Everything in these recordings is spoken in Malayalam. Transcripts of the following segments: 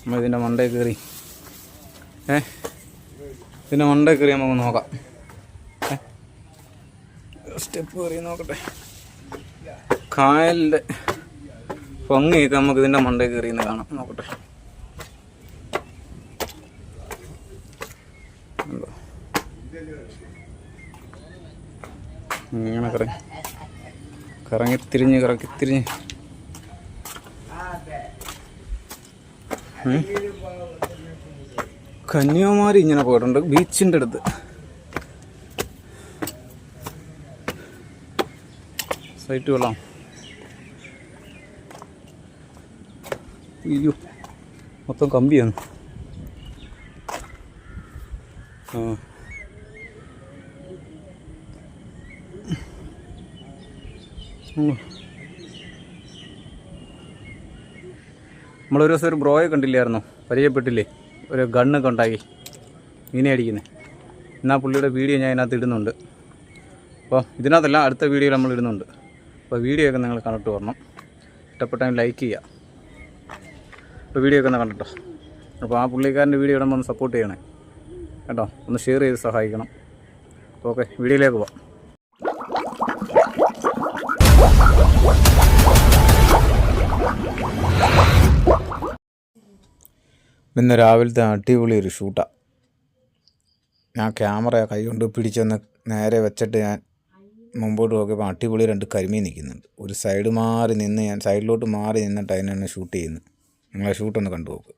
നമ്മൾ ഇതിന്റെ മണ്ടേ കയറി ഏ? ഇതിന്റെ മണ്ടേ കയറി നമുക്ക് നോക്കാം. സ്റ്റെപ്പ് കയറി നോക്കട്ടെ. കായലിന്റെ ഭംഗിയൊക്കെ നമുക്ക് ഇതിന്റെ മണ്ടേ കയറി എന്ന് കാണാം. നോക്കട്ടെ? ഇങ്ങനെ കറങ്ങി കറങ്ങി തിരിഞ്ഞ് കറക്കി ഉം. കന്യാകുമാരി ഇങ്ങനെ പോയിട്ടുണ്ട് ബീച്ചിന്റെ അടുത്ത്. സൈറ്റ് കൊള്ളാം. അയ്യോ മൊത്തം കമ്പിയാണ്. ആ. നമ്മളൊരു ദിവസം ഒരു ബ്രോയെ കണ്ടില്ലായിരുന്നു? പരിചയപ്പെട്ടില്ലേ? ഒരു ഗണ്ണൊക്കെ ഉണ്ടാക്കി. മീനെ അടിക്കുന്നത് എന്നാൽ പുള്ളിയുടെ വീഡിയോ ഞാൻ ഇതിനകത്ത് ഇടുന്നുണ്ട്. അപ്പോൾ ഇതിനകത്തല്ല അടുത്ത വീഡിയോ നമ്മൾ ഇടുന്നുണ്ട്. അപ്പോൾ വീഡിയോ ഒക്കെ നിങ്ങൾ കണ്ടിട്ട് വരണം. ഇഷ്ടപ്പെട്ടാൽ ലൈക്ക് ചെയ്യുക. അപ്പോൾ വീഡിയോ ഒക്കെ ഒന്ന് കണ്ടിട്ടോ? അപ്പോൾ ആ പുള്ളിക്കാരന്റെ വീഡിയോ ഇടുമ്പോൾ ഒന്ന് സപ്പോർട്ട് ചെയ്യണേ. കേട്ടോ? ഒന്ന് ഷെയർ ചെയ്ത് സഹായിക്കണം. ഓക്കെ വീഡിയോയിലേക്ക് പോവാം. ഇന്ന് രാവിലത്തെ അടിപൊളി ഒരു ഷൂട്ടാണ് ഞാൻ ക്യാമറ കൈകൊണ്ട് പിടിച്ചൊന്ന് നേരെ വെച്ചിട്ട് ഞാൻ മുമ്പോട്ട് നോക്കിയപ്പോൾ അടിപൊളി രണ്ട് കരിമീൻ നിൽക്കുന്നുണ്ട്. ഒരു സൈഡ് മാറി നിന്ന് ഞാൻ സൈഡിലോട്ട് മാറി നിന്നിട്ട് അതിനാണ് ഷൂട്ട് ചെയ്യുന്നത്. നിങ്ങളെ ഷൂട്ടൊന്ന് കണ്ടു നോക്ക്.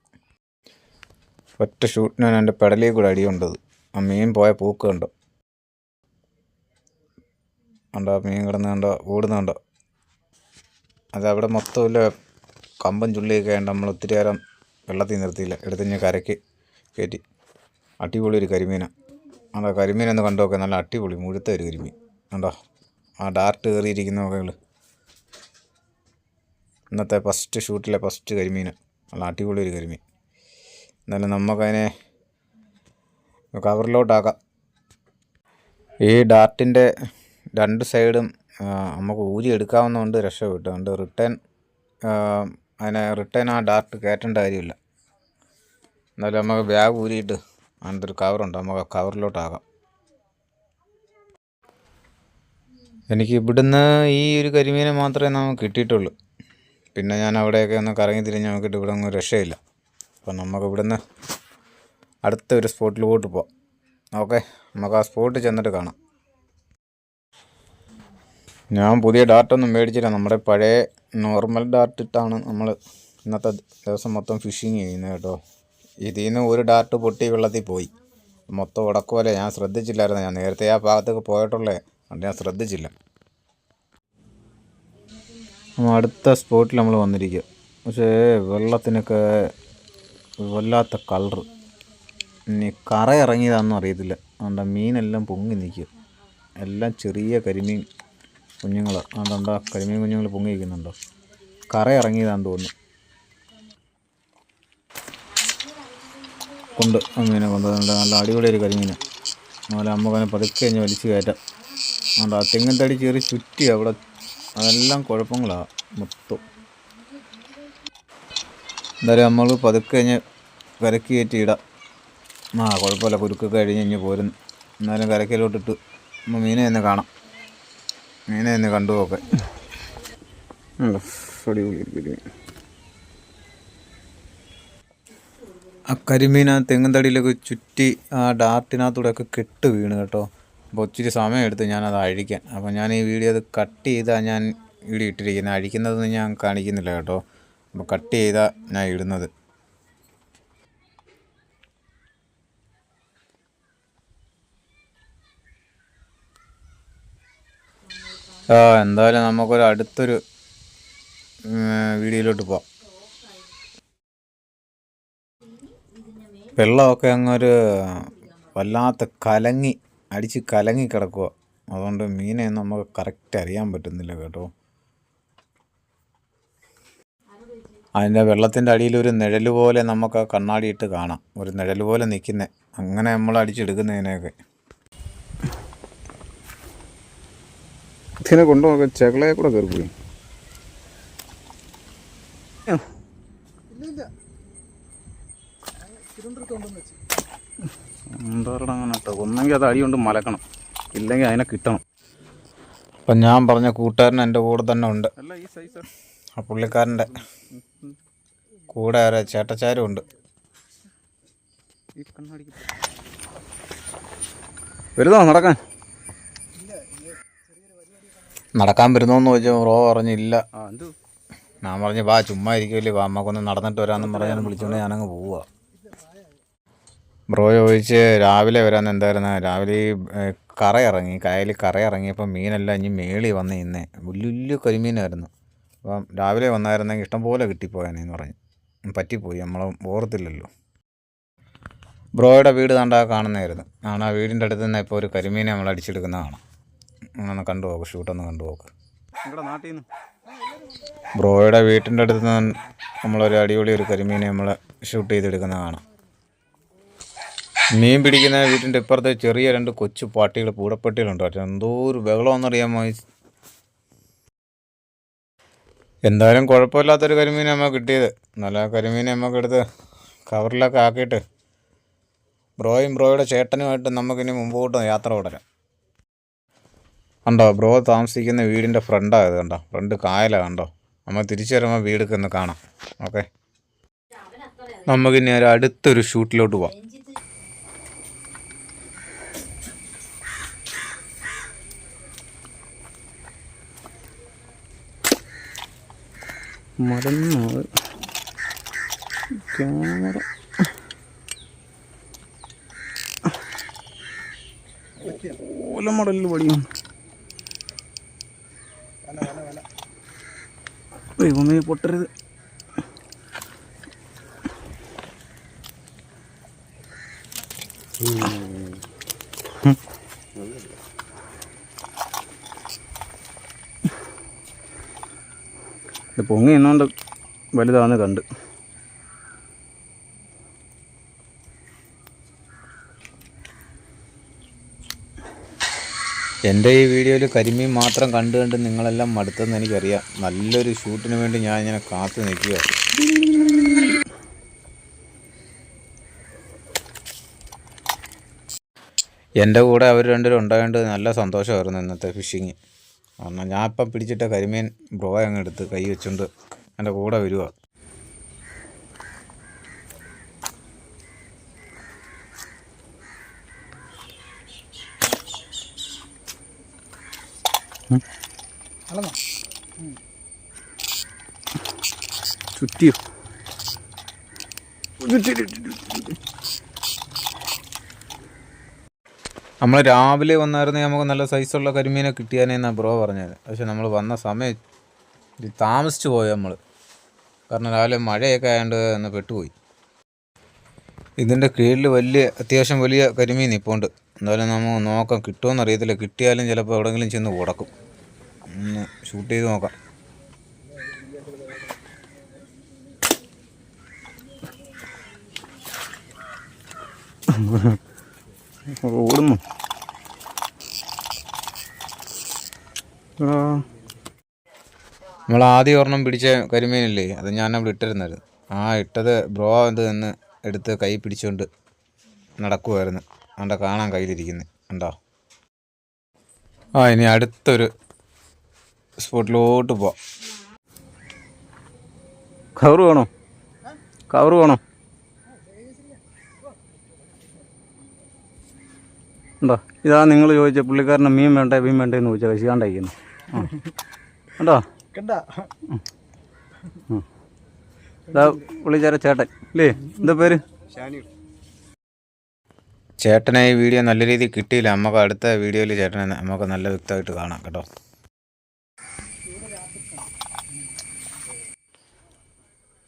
ഒറ്റ ഷൂട്ടിനാണ് എന്റെ പെടലിൽ കൂടെ അടിയുണ്ടത്. ആ മീൻ പോയ പൂക്ക് കണ്ടോ? കണ്ടോ? മീൻ കിടന്ന് കണ്ടോ? ഓടുന്നുണ്ടോ അതവിടെ മൊത്തമില്ല കമ്പം ചുള്ളിയൊക്കെ ഉണ്ട് നമ്മൾ ഒത്തിരി നേരം വെള്ളത്തിൽ നിർത്തിയില്ല. എടുത്ത് ഞാൻ കരയ്ക്ക് കയറ്റി. അടിപൊളി ഒരു കരിമീനാണ് അതാ കരിമീനൊന്ന് കണ്ടു നോക്കാം നല്ല അടിപൊളി മുഴുത്ത ഒരു കരിമീൻ. ഉണ്ടോ ആ ഡാർട്ട് കയറിയിരിക്കുന്ന വകകൾ ഇന്നത്തെ ഫസ്റ്റ് ഷൂട്ടിലെ ഫസ്റ്റ് കരിമീൻ. നല്ല അടിപൊളി ഒരു കരിമീൻ. എന്നാലും നമുക്കതിനെ കവറിലോട്ടാക്കാം ഈ ഡാർട്ടിന്റെ രണ്ട് സൈഡും നമുക്ക് ഊരി എടുക്കാവുന്നതുകൊണ്ട് രക്ഷപ്പെട്ടു. അതുകൊണ്ട് റിട്ടേൺ അതിനെ റിട്ടേൺ ആ ഡാർട്ട് കയറ്റേണ്ട കാര്യമില്ല. എന്നാലും നമുക്ക് ബാഗ് ഊരിയിട്ട് അങ്ങനത്തെ ഒരു കവറുണ്ട് നമുക്ക് കവറിലോട്ടാകാം എനിക്ക് ഇവിടുന്ന് ഈ ഒരു കരിമീനെ മാത്രമേ നമുക്ക് കിട്ടിയിട്ടുള്ളൂ. പിന്നെ ഞാൻ അവിടെയൊക്കെ ഒന്ന് കറങ്ങി തിരിഞ്ഞ് നോക്കിയിട്ട് ഇവിടെ ഒന്നും രക്ഷയില്ല. അപ്പം നമുക്ക് ഇവിടുന്ന് അടുത്ത ഒരു സ്പോട്ടിൽ സ്പോട്ടിലോട്ട് പോവാം. ഓക്കെ നമുക്ക് ആ സ്പോട്ടിൽ ചെന്നിട്ട് കാണാം. ഞാൻ പുതിയ ഡാർട്ടൊന്നും മേടിച്ചില്ല. നമ്മുടെ പഴയ നോർമൽ ഡാർട്ട് ഇട്ടാണ് നമ്മൾ ഇന്നത്തെ ദിവസം മൊത്തം ഫിഷിങ് ചെയ്യുന്നത് കേട്ടോ. ഇതിൽ നിന്ന് ഒരു ഡാർട്ട് പൊട്ടി വെള്ളത്തിൽ പോയി. മൊത്തം ഉടക്കുമല്ലേ ഞാൻ ശ്രദ്ധിച്ചില്ലായിരുന്നു. ഞാൻ നേരത്തെ ആ ഭാഗത്തേക്ക് പോയിട്ടുള്ളേ അതുകൊണ്ട് ഞാൻ ശ്രദ്ധിച്ചില്ല. അടുത്ത സ്പോട്ടിൽ നമ്മൾ വന്നിരിക്കുക പക്ഷേ വെള്ളത്തിനൊക്കെ വല്ലാത്ത കളറ് ഇനി കറ ഇറങ്ങിയതാണെന്നും അറിയത്തില്ല. അതുകൊണ്ട് മീനെല്ലാം പൊങ്ങി നിൽക്കുക. എല്ലാം ചെറിയ കരിമീൻ കുഞ്ഞുങ്ങൾ അതുകൊണ്ടാ കരിമീൻ കുഞ്ഞുങ്ങൾ പൊങ്ങി നിൽക്കുന്നുണ്ടോ? കറ ഇറങ്ങിയതാണെന്ന് തോന്നുന്നു. കൊണ്ട് മീനെ കൊണ്ടുവന്നിട്ട് നല്ല അടിപൊളി ഒരു കരിമീന്. അതുപോലെ അമ്മക്കനെ പതുക്കെ കഴിഞ്ഞ് വലിച്ചു കയറ്റാം. അതുകൊണ്ട് ആ തെങ്ങിൻ തടി കയറി ചുറ്റി അവിടെ അതെല്ലാം കുഴപ്പങ്ങളാണ് മൊത്തം. എന്തായാലും നമ്മൾ പതുക്കെ കഴിഞ്ഞ് കരക്ക് കയറ്റി ഇടാം. ആ കുഴപ്പമില്ല കുരുക്കൊക്കെ കഴിഞ്ഞ് കഴിഞ്ഞ് പോരുന്നു എന്നാലും കരക്കയിലോട്ടിട്ട് നമ്മൾ മീനെ തന്നെ കാണാം. മീനെ തന്നെ കണ്ടു നോക്കെ. ആ കരിമീൻ ആ തെങ്ങും തടിയിലൊക്കെ ചുറ്റി ആ ഡാർട്ടിനകത്തൂടെയൊക്കെ കെട്ട് വീണ് കേട്ടോ. അപ്പോൾ ഒത്തിരി സമയമെടുത്ത് ഞാനത് അഴിക്കാൻ. അപ്പോൾ ഞാൻ ഈ വീഡിയോ അത് കട്ട് ചെയ്താൽ ഞാൻ ഇവിടെ ഇട്ടിരിക്കുന്നത് അഴിക്കുന്നതൊന്നും ഞാൻ കാണിക്കുന്നില്ല കേട്ടോ. അപ്പോൾ കട്ട് ചെയ്താൽ ഞാൻ ഇടുന്നത്. ആ എന്തായാലും നമുക്കൊരു അടുത്തൊരു വീഡിയോയിലോട്ട് പോവാം. വെള്ളമൊക്കെ അങ്ങൊരു വല്ലാത്ത കലങ്ങി അടിച്ച് കലങ്ങി കിടക്കുക അതുകൊണ്ട് മീനെ നമുക്ക് കറക്റ്റ് അറിയാൻ പറ്റുന്നില്ല കേട്ടോ. അതിന്റെ വെള്ളത്തിന്റെ അടിയിൽ ഒരു നിഴൽ പോലെ നമുക്ക് ആ കണ്ണാടിയിട്ട് കാണാം. ഒരു നിഴൽ പോലെ നിൽക്കുന്നത് അങ്ങനെ നമ്മൾ അടിച്ചെടുക്കുന്നതിനെയൊക്കെ. ഇതിനെ കൊണ്ടുപോകാൻ ചകളയെ കൂടെ കയറി പോയി. അങ്ങനെ കേട്ടോ? ഒന്നെങ്കിൽ അത് അടി കൊണ്ട് മലക്കണം. ഇല്ലെങ്കിൽ അതിനെ കിട്ടണം. അപ്പം ഞാൻ പറഞ്ഞ കൂട്ടുകാരൻ എന്റെ കൂടെ തന്നെ ഉണ്ട്. അല്ല ഈ സൈസ് ആ. പുള്ളിക്കാരന്റെ കൂടെ ആരെ? ചേട്ടച്ചാരും ഉണ്ട്. വരുന്നോ? നടക്കാൻ. നടക്കാൻ വരുന്നോന്ന് ചോദിച്ചാൽ റോ പറഞ്ഞില്ല. ഞാൻ പറഞ്ഞു വാ ചുമ്മാ ഇരിക്കുമല്ലേ വാ അമ്മക്കൊന്ന് നടന്നിട്ട് വരാമെന്ന് പറഞ്ഞാൽ വിളിച്ചുകൊണ്ട് ഞാനങ്ങ് പോവുക ബ്രോ ചോദിച്ച് രാവിലെ വരാൻ എന്തായിരുന്നു? രാവിലെ ഈ കറയിറങ്ങി കറ ഇറങ്ങി. കായലിൽ കറ ഇറങ്ങിയപ്പോൾ മീനെല്ലാം ഇനി മേളി വന്ന് ഇന്നേ. വലിയ വലിയ കരിമീനായിരുന്നു. അപ്പം രാവിലെ വന്നായിരുന്നെങ്കിൽ ഇഷ്ടംപോലെ കിട്ടിപ്പോയാനെന്ന് പറഞ്ഞു. പറ്റിപ്പോയി. നമ്മൾ ഓർത്തില്ലല്ലോ. ബ്രോയുടെ വീട് കണ്ടാ കാണുന്നതായിരുന്നു. ആണ് ആ വീടിന്റെ അടുത്ത് നിന്ന് ഇപ്പോൾ ഒരു കരിമീനെ നമ്മൾ അടിച്ചെടുക്കുന്ന കാണാം. ഒന്ന് കണ്ടു നോക്ക്. ഷൂട്ടൊന്ന് കണ്ടു നോക്ക്. നാട്ടിൽ നിന്ന് ബ്രോയുടെ വീട്ടിന്റെ അടുത്ത് നിന്ന് നമ്മളൊരു അടിപൊളി ഒരു കരിമീനെ നമ്മൾ ഷൂട്ട് ചെയ്തെടുക്കുന്ന കാണാം. മീൻ പിടിക്കുന്ന വീട്ടിന്റെ ഇപ്പുറത്തെ ചെറിയ രണ്ട് കൊച്ചു പാട്ടികൾ പൂടപ്പട്ടികളുണ്ട് പക്ഷേ എന്തോ ഒരു ബഹളമെന്നറിയാമോ എന്തായാലും കുഴപ്പമില്ലാത്തൊരു കരിമീൻ അമ്മ കിട്ടിയത്. നല്ല കരിമീൻ നമുക്ക് എടുത്ത് കവറിലൊക്കെ ആക്കിയിട്ട് ബ്രോയും ബ്രോയുടെ ചേട്ടനുമായിട്ട് നമുക്കിനി മുമ്പോട്ട് യാത്ര തുടരാം. കണ്ടോ ബ്രോ താമസിക്കുന്ന വീടിന്റെ ഫ്രണ്ടായത് കണ്ടോ? ഫ്രണ്ട് കായലാണ് കണ്ടോ? നമ്മൾ തിരിച്ചു വരുമ്പോൾ വീടൊക്കെ ഒന്ന് കാണാം. ഓക്കെ. നമുക്കിനി ഒരു അടുത്തൊരു ഷൂട്ടിലോട്ട് പോവാം. മറന്നു ക്യാമറ. ഓല മടലിൽ പഠിക്കും ദൈവമേ പൊട്ടരുത്. ഇത് പൊങ്ങി നിന്നുകൊണ്ട് വലുതാന്ന് കണ്ട്. എന്റെ ഈ വീഡിയോയിൽ കരിമീൻ മാത്രം കണ്ടു കണ്ട് നിങ്ങളെല്ലാം മടുത്തെന്ന് എനിക്കറിയാം. നല്ലൊരു ഷൂട്ടിന് വേണ്ടി ഞാൻ ഇങ്ങനെ കാത്തു നിൽക്കുക എന്റെ കൂടെ അവർ രണ്ടുപേരും ഉണ്ടായതുകൊണ്ട് നല്ല സന്തോഷമായിരുന്നു ഇന്നത്തെ ഫിഷിങ് കാരണം ഞാൻ ഇപ്പം പിടിച്ചിട്ട കരിമീൻ ബ്രോ അങ്ങ് എടുത്ത് കൈ വെച്ചുകൊണ്ട് എന്റെ കൂടെ വരിക ചുറ്റിയോ? നമ്മൾ രാവിലെ വന്നായിരുന്നെങ്കിൽ നമുക്ക് നല്ല സൈസുള്ള കരിമീനെ കിട്ടിയാനെന്നാണ് ബ്രോ പറഞ്ഞത്. പക്ഷെ നമ്മൾ വന്ന സമയം താമസിച്ചു പോയി നമ്മൾ കാരണം രാവിലെ മഴയൊക്കെ ആയതുകൊണ്ട് ഒന്ന് പെട്ടുപോയി. ഇതിന്റെ കീഴിൽ വലിയ അത്യാവശ്യം വലിയ കരിമീൻ നിൽപ്പുണ്ട് എന്തായാലും നമ്മൾ നോക്കാം കിട്ടുമെന്ന് അറിയത്തില്ല. കിട്ടിയാലും ചിലപ്പോൾ എവിടെയെങ്കിലും ചെന്ന് ഉടക്കും. ഒന്ന് ഷൂട്ട് ചെയ്ത് നോക്കാം. ഓടുന്നു. നമ്മൾ ആദ്യം ഒരെണ്ണം പിടിച്ച കരിമീനില്ലേ അത് ഞാൻ അവിടെ ഇട്ടിരുന്നത്. ആ ഇട്ടത് ബ്രോ അത് നിന്ന് എടുത്ത് കൈ പിടിച്ചുകൊണ്ട് നടക്കുമായിരുന്നു അതുകൊണ്ട് കാണാൻ കയ്യിലിരിക്കുന്നത് ഉണ്ടോ ആ ഇനി അടുത്തൊരു സ്പോട്ടിലോട്ട് പോവാം. കവറ് വേണോ? കവറ് വേണോ? ഉണ്ടോ? ഇതാ നിങ്ങൾ ചോദിച്ച പുള്ളിക്കാരന് മീൻ വേണ്ട മീൻ വേണ്ട എന്ന് ചോദിച്ചാൽ കശിയാണ്ടായിരിക്കുന്നു ആ. ഉണ്ടോ കണ്ട? ഇതാ വിളിച്ചാര ചേട്ടൻ. ഇല്ലേ? എന്താ പേര്? ചേട്ടനെ ഈ വീഡിയോ നല്ല രീതിയിൽ കിട്ടിയില്ല. നമുക്ക് അടുത്ത വീഡിയോയിൽ ചേട്ടനെ നമുക്ക് നല്ല വ്യക്തമായിട്ട് കാണാം കേട്ടോ.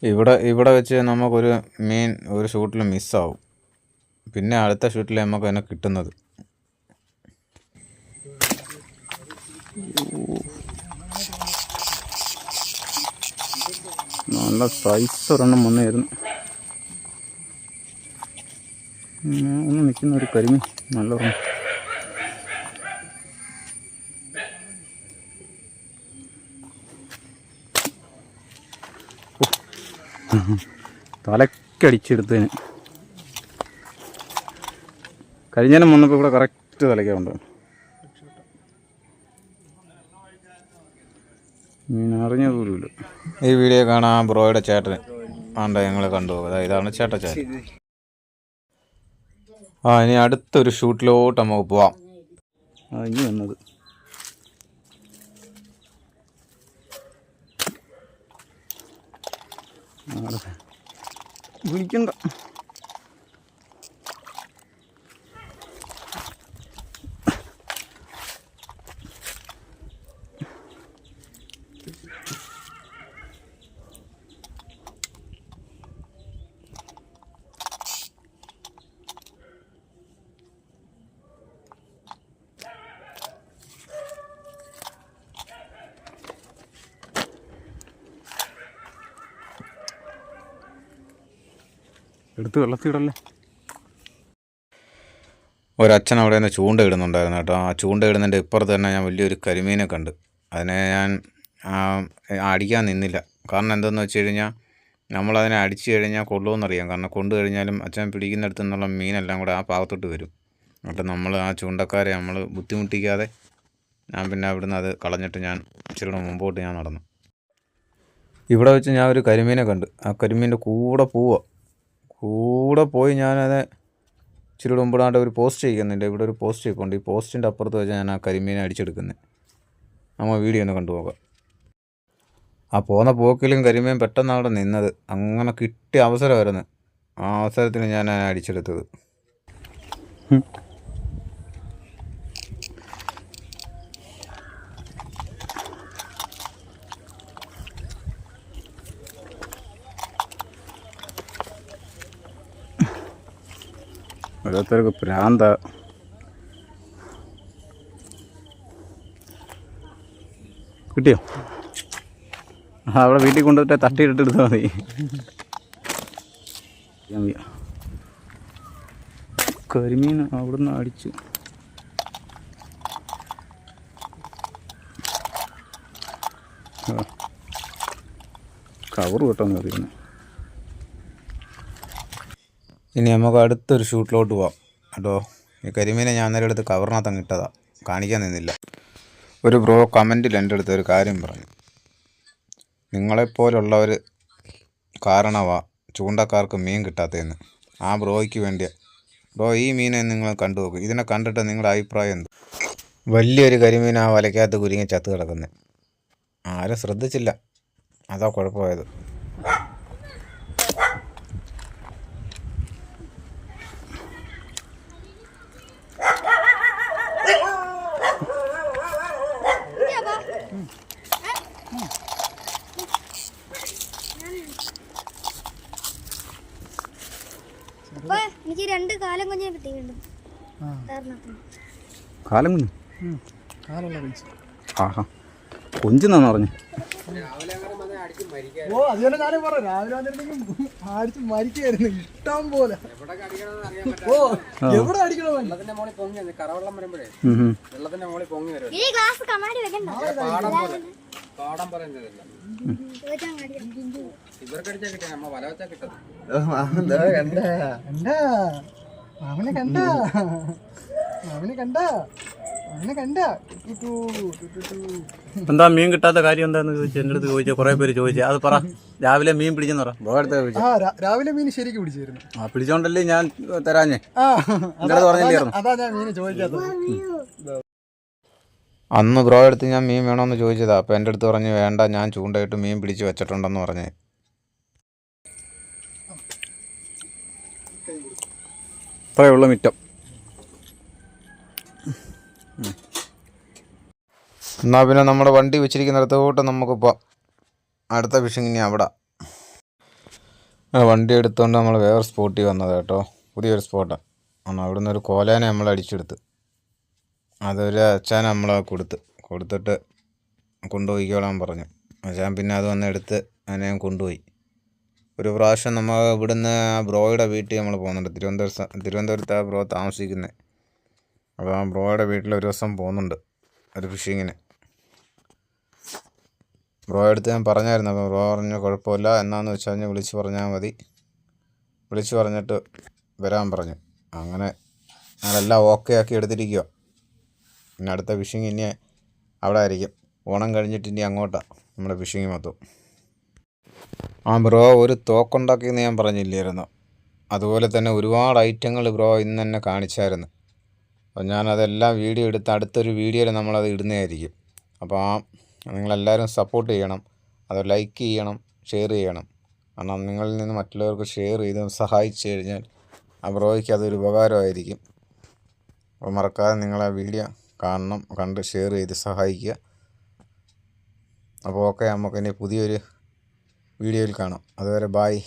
ഇവിടെ ഇവിടെ വെച്ച് നമുക്കൊരു മീൻ ഒരു ഷൂട്ടിൽ മിസ്സാവും പിന്നെ അടുത്ത ഷൂട്ടിൽ നമുക്ക് അതിനെ കിട്ടുന്നത്. നല്ല സൈസ് ഒരെണ്ണം വന്നായിരുന്നു. ഒന്ന് നിൽക്കുന്ന ഒരു കരിമീൻ നല്ല ഒരെണ്ണം തലക്കടിച്ചെടുത്തതിന്. കഴിഞ്ഞാലും വന്നപ്പോൾ ഇവിടെ കറക്റ്റ് തലയ്ക്കുണ്ട് മീൻ അറിഞ്ഞ പോലുമില്ല. ഈ വീഡിയോ കാണാൻ ബ്രോയുടെ ചേട്ടൻ ആണ്ട ഞങ്ങൾ കണ്ടു. അതാ ഇതാണ് ചേട്ടൻ ആ ഇനി അടുത്തൊരു ഷൂട്ടിലോട്ട് നമുക്ക് പോവാം. ആ ഇനി വന്നത്. വിളിക്കണ്ട. എടുത്ത് വെള്ളത്തിടല്ലേ ഒരച്ഛൻ അവിടെ നിന്ന് ചൂണ്ട ഇടുന്നുണ്ടായിരുന്നു കേട്ടോ. ആ ചൂണ്ട ഇടുന്നതിന്റെ ഇപ്പുറത്ത് തന്നെ ഞാൻ വലിയൊരു കരിമീനെ കണ്ട്. അതിനെ ഞാൻ അടിക്കാൻ നിന്നില്ല. കാരണം എന്തെന്ന് വെച്ച് കഴിഞ്ഞാൽ നമ്മളതിനെ അടിച്ചു കഴിഞ്ഞാൽ കൊള്ളുമെന്നറിയാം. കാരണം കൊണ്ടു കഴിഞ്ഞാലും അച്ഛൻ പിടിക്കുന്നിടത്തു നിന്നുള്ള മീനെല്ലാം കൂടെ ആ ഭാഗത്തോട്ട് വരും. എന്നിട്ട് നമ്മൾ ആ ചൂണ്ടക്കാരെ നമ്മൾ ബുദ്ധിമുട്ടിക്കാതെ ഞാൻ പിന്നെ അവിടുന്ന് അത് കളഞ്ഞിട്ട് ഞാൻ ഇച്ചിരി കൂടെ മുമ്പോട്ട് ഞാൻ നടന്നു. ഇവിടെ വെച്ച് ഞാൻ ഒരു കരിമീനെ കണ്ട്. ആ കരിമീന്റെ കൂടെ പോവുക കൂടെ പോയി ഞാനത് ഇച്ചിരി മുമ്പിടാണ്ട് ഒരു പോസ്റ്റ് ചെയ്യുന്നുണ്ട് ഇവിടെ ഒരു പോസ്റ്റ് ചെയ്യുന്നുണ്ട് ഈ പോസ്റ്റിന്റെ അപ്പുറത്ത് വെച്ച് ഞാൻ ആ കരിമീനെ അടിച്ചെടുക്കുന്നത് നമ്മൾ വീഡിയോ ഒന്ന് കണ്ടുപോകാം ആ പോകുന്ന പോക്കിലും കരിമീൻ പെട്ടെന്ന് അവിടെ നിന്നത്. അങ്ങനെ കിട്ടിയ അവസരമായിരുന്നു ആ അവസരത്തിൽ ഞാൻ അടിച്ചെടുത്തത്. ഓരോരുത്തർക്ക് പ്രാന്ത. കിട്ടിയോ? അവിടെ വീട്ടിൽ കൊണ്ടുപോയിട്ട് തട്ടിയിട്ടിട്ട് എടുത്താൽ മതി കരിമീൻ അവിടെ അവിടുന്ന് അടിച്ചു. കവർ കിട്ടാന്ന് പറയുന്നത്. ഇനി നമുക്ക് അടുത്തൊരു ഷൂട്ടിലോട്ട് പോവാം. കേട്ടോ? ഈ കരിമീനെ ഞാൻ അന്നേരം എടുത്ത് കവറിനകത്ത് അങ്ങ് ഇട്ടതാ. കാണിക്കാൻ നിന്നില്ല. ഒരു ബ്രോ കമന്റിൽ എന്റെ അടുത്ത് ഒരു കാര്യം പറഞ്ഞു. നിങ്ങളെപ്പോലുള്ളവർ കാരണമാ ചൂണ്ടക്കാർക്ക് മീൻ കിട്ടാത്തതെന്ന് ആ ബ്രോയ്ക്ക് വേണ്ടിയ. ബ്രോ ഈ മീനെ നിങ്ങൾ കണ്ടു നോക്കും. ഇതിനെ കണ്ടിട്ട് നിങ്ങളുടെ അഭിപ്രായം എന്ത്? വലിയൊരു കരിമീൻ ആ വലയ്ക്കകത്ത് കുരുങ്ങി ചത്ത് കിടക്കുന്നത് ആരും ശ്രദ്ധിച്ചില്ല. അതാ കുഴപ്പമായത് അപ്പൊ എനിക്ക് രണ്ട് കാലം കുഞ്ഞെ കിട്ടിയിട്ടുണ്ട് എറണാകുളത്ത് കാലം കുഞ്ഞു? ആഹാ. കൊഞ്ചെന്നാന്ന് പറഞ്ഞു? ഓ അത് തന്നെ ഞാനും പറ. രാവിലെ വന്നിരുന്നെങ്കിൽ അടിച്ച് മരിക്കായിരുന്നു ഇഷ്ടം പോലെ. ഓ എവിടെ അടിക്കണോ വെള്ളത്തിന്റെ മോളിൽ പൊങ്ങി വന്നു കറവെള്ളം വരുമ്പോഴേ. വെള്ളത്തിന്റെ മോളിൽ പൊങ്ങി വരും പാടം പോലെ. പാടം പോലെ ചെയ്തില്ല ചോദിച്ചാൽ മതി. ഇവർക്ക് അടിച്ചാൽ കിട്ടിയ നമ്മ വല വെച്ചാൽ കിട്ടത് അവനെ കണ്ട. അവനെ കണ്ട. അവനെ കണ്ട. ടു, ടു, ടു, ടു. എന്താ മീൻ കിട്ടാത്ത കാര്യം എന്താന്ന് ചോദിച്ചു എന്റെ അടുത്ത് ചോദിച്ചു കൊറേ പേര് ചോദിച്ചു. അത് പറ. രാവിലെ മീൻ പിടിച്ചെന്ന് പറ. ചോദിച്ചു ആ രാ- രാവിലെ മീൻ ശരിക്കും പിടിച്ചിരുന്നു ആ പിടിച്ചോണ്ടല്ലേ ഞാൻ തരാഞ്ഞേ? ആ നിങ്ങളത് അതാ- അതാ ഞാൻ മീന് ചോദിക്കാത്തത്. അന്ന് ബ്രോ അടുത്ത് ഞാൻ മീൻ വേണമെന്ന് ചോദിച്ചതാ. അപ്പോൾ എന്റെ അടുത്ത് പറഞ്ഞ് വേണ്ട ഞാൻ ചൂണ്ടയിട്ട് മീൻ പിടിച്ച് വെച്ചിട്ടുണ്ടെന്ന് പറഞ്ഞ്. ഇത്രയുള്ള മിറ്റം. എന്നാൽ പിന്നെ നമ്മുടെ വണ്ടി വെച്ചിരിക്കുന്നിടത്തോട്ട് നമുക്ക് പോവാം. അടുത്ത ഫിഷിങ് ഇനി അവിടെ. വണ്ടി എടുത്തുകൊണ്ട് നമ്മൾ വേറെ സ്പോട്ടിൽ വന്നത് കേട്ടോ. പുതിയൊരു സ്പോട്ടാണ് ആണ് അവിടെ ഒരു കോലാനെ നമ്മൾ അടിച്ചെടുത്ത്. അതൊരു അച്ഛൻ നമ്മൾ കൊടുത്ത്. കൊടുത്തിട്ട് കൊണ്ടുപോയിക്കോളാൻ പറഞ്ഞു. അച്ഛൻ പിന്നെ അത് വന്ന് എടുത്ത് അതിനെ കൊണ്ടുപോയി. ഒരു പ്രാവശ്യം നമ്മൾ ഇവിടുന്ന് ആ ബ്രോയുടെ വീട്ടിൽ നമ്മൾ പോകുന്നുണ്ട്. തിരുവനന്തപുരം തിരുവനന്തപുരത്ത് ആ ബ്രോ താമസിക്കുന്നത് അപ്പോൾ ആ ബ്രോയുടെ വീട്ടിൽ ഒരു ദിവസം പോകുന്നുണ്ട് ഒരു ഫിഷിങ്ങിന് ബ്രോ അടുത്ത് ഞാൻ പറഞ്ഞായിരുന്നു അപ്പോൾ ബ്രോ പറഞ്ഞു കുഴപ്പമില്ല എന്നാന്ന് വെച്ച് കഴിഞ്ഞാൽ വിളിച്ച് പറഞ്ഞാൽ മതി. വിളിച്ച് പറഞ്ഞിട്ട് വരാൻ പറഞ്ഞു. അങ്ങനെ ഞങ്ങളെല്ലാം ഓക്കെ ആക്കി എടുത്തിരിക്കുക പിന്നെ അടുത്ത ഫിഷിങ് ഇനി അവിടെ ആയിരിക്കും. ഓണം കഴിഞ്ഞിട്ട് ഇനി അങ്ങോട്ടാണ് നമ്മുടെ ഫിഷിങ് മൊത്തം. ആ ബ്രോ ഒരു തോക്കുണ്ടാക്കിയെന്ന് ഞാൻ പറഞ്ഞില്ലായിരുന്നു. അതുപോലെ തന്നെ ഒരുപാട് ഐറ്റങ്ങൾ ബ്രോ ഇന്ന് തന്നെ കാണിച്ചായിരുന്നു. അപ്പോൾ ഞാനതെല്ലാം വീഡിയോ എടുത്ത് അടുത്തൊരു വീഡിയോയിൽ നമ്മളത് ഇടുന്നതായിരിക്കും. അപ്പോൾ ആ നിങ്ങളെല്ലാവരും സപ്പോർട്ട് ചെയ്യണം. അത് ലൈക്ക് ചെയ്യണം ഷെയർ ചെയ്യണം. കാരണം നിങ്ങളിൽ നിന്ന് മറ്റുള്ളവർക്ക് ഷെയർ ചെയ്ത് സഹായിച്ചു കഴിഞ്ഞാൽ ആ ബ്രോയ്ക്ക് അതൊരു ഉപകാരമായിരിക്കും. അപ്പോൾ മറക്കാതെ നിങ്ങൾ ആ വീഡിയോ കാണണം കണ്ട് ഷെയർ ചെയ്ത് സഹായിക്കുക. അപ്പോൾ ഓക്കെ നമുക്കിനി പുതിയൊരു വീഡിയോയിൽ കാണാം. അതുവരെ ബായ്.